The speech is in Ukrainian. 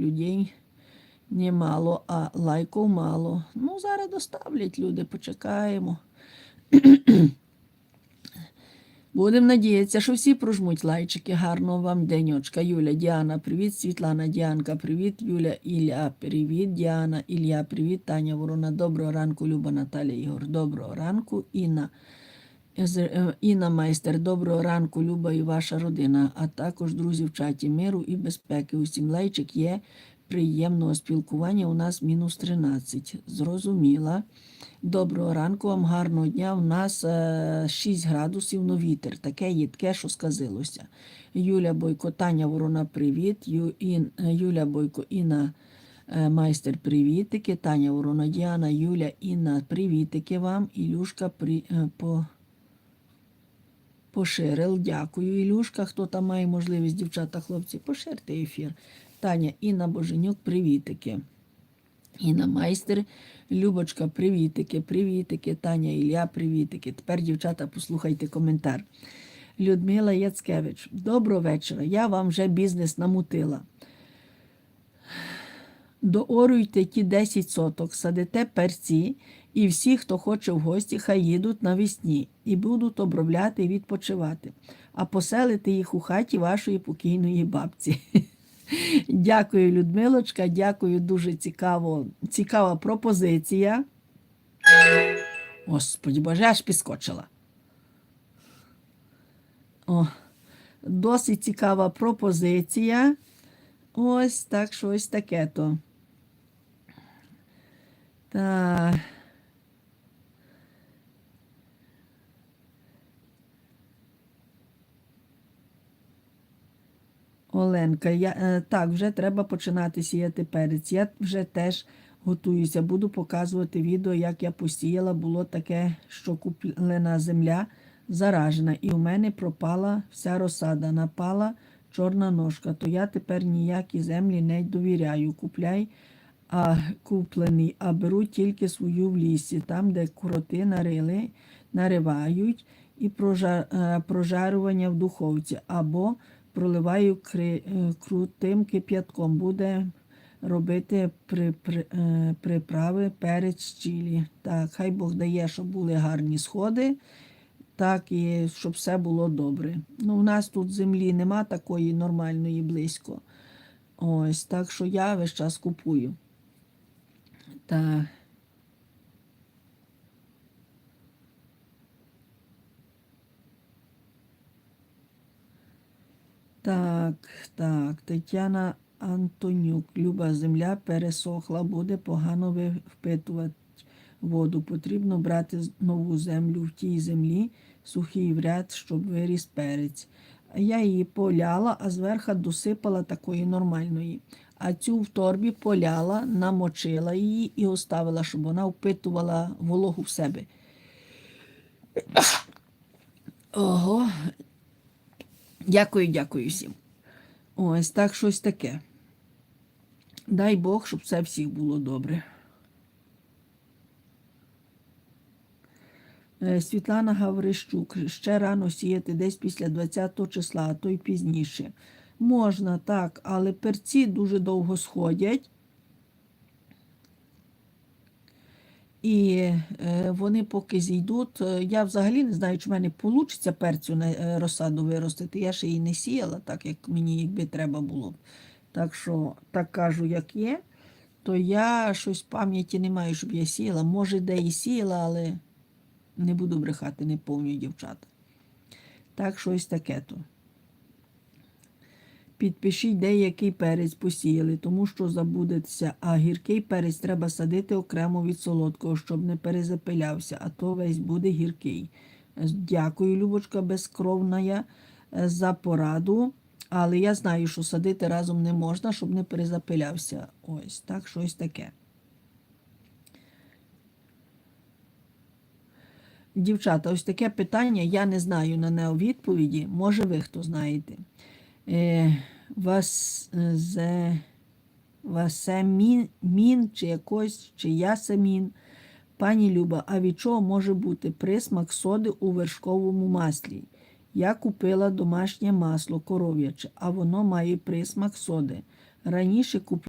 людей немало, а лайків мало. Ну, зараз доставлять люди, почекаємо. Будемо надіятися, що всі прожмуть лайчики. Гарного вам денечка. Юля, Діана, привіт. Світлана, Діанка, привіт. Юля, Ілля, привіт. Діана, Ілля, привіт. Таня Ворона, доброго ранку. Люба Наталя Ігор, доброго ранку. Інна. Е, Інна Майстер, доброго ранку, Люба і ваша родина, а також друзі в чаті миру і безпеки. Усім лайчик є приємного спілкування. У нас мінус 13. Зрозуміла. Доброго ранку вам, гарного дня. У нас е, 6 градусів, но вітер. Таке їдке, що сказилося. Юля Бойко, Таня Ворона, привіт. Ю, Ін, е, Юля Бойко, Інна е, Майстер, привітики. Таня Ворона, Діана, Юля, Інна, привітики вам. Ілюшка, при, е, по... Поширил, дякую. Ілюшка, хто там має можливість, дівчата, хлопці, поширте ефір. Таня, Інна Боженюк, привітики. Інна Майстер, Любочка, привітики, привітики. Таня Ілля, привітики. Тепер, дівчата, послухайте коментар. Людмила Яцкевич, доброго вечора. Я вам вже бізнес намутила. Дооруйте ті 10 соток, садите перці, і всі, хто хоче в гості, хай їдуть навесні і будуть обробляти і відпочивати, а поселити їх у хаті вашої покійної бабці. Дякую, Людмилочка, дякую, дуже цікаво, цікава пропозиція. Господи, боже, аж підскочила. О, досить цікава пропозиція. Ось так, щось таке то. Так. Оленка, я, е, так, вже треба починати сіяти перець. Я вже теж готуюся. Буду показувати відео, як я посіяла. Було таке, що куплена земля заражена, і у мене пропала вся розсада, напала чорна ножка. То я тепер ніякій землі не довіряю. Купляй а, куплений, а беру тільки свою в лісі, там, де кроти нарили, наривають і е, прожарювання в духовці, або проливаю е, крутим кип'ятком. Буде робити при, при, е, приправи перець чилі. Так, хай Бог дає, щоб були гарні сходи, так і щоб все було добре. Ну, у нас тут землі нема такої нормальної близько. Ось, так що я весь час купую. Так. Так, так, Тетяна Антонюк. Люба земля пересохла, буде погано впитувати воду. Потрібно брати нову землю в тій землі, сухий в ряд, щоб виріс перець. Я її поляла, а зверху досипала такої нормальної. А цю в торбі поляла, намочила її і оставила, щоб вона впитувала вологу в себе. Ого, Дякую, дякую всім. Ось так щось таке. Дай Бог, щоб все всіх було добре. Е, Світлана Гаврищук. Ще рано сіяти десь після 20 числа, а то й пізніше. Можна, так, але перці дуже довго сходять. І е, вони поки зійдуть. Я взагалі не знаю, чи в мене вийде перцю на е, розсаду виростити. Я ще її не сіяла, так як мені якби треба було. Так що, так кажу, як є, то я щось пам'яті не маю, щоб я сіяла. Може, де і сіяла, але не буду брехати, не повню дівчата. Так, щось таке то. Підпишіть, де який перець посіяли, тому що забудеться, а гіркий перець треба садити окремо від солодкого, щоб не перезапилявся, а то весь буде гіркий. Дякую, Любочка безкровна, е, за пораду. Але я знаю, що садити разом не можна, щоб не перезапилявся. Ось так, щось таке. Дівчата, ось таке питання, я не знаю на нього відповіді. Може, ви хто знаєте. Е, вас, е, зе, Васемін мін, чи якось, чи ясемін. Пані Люба, а від чого може бути присмак соди у вершковому маслі? Я купила домашнє масло коров'яче, а воно має присмак соди. Раніше купила.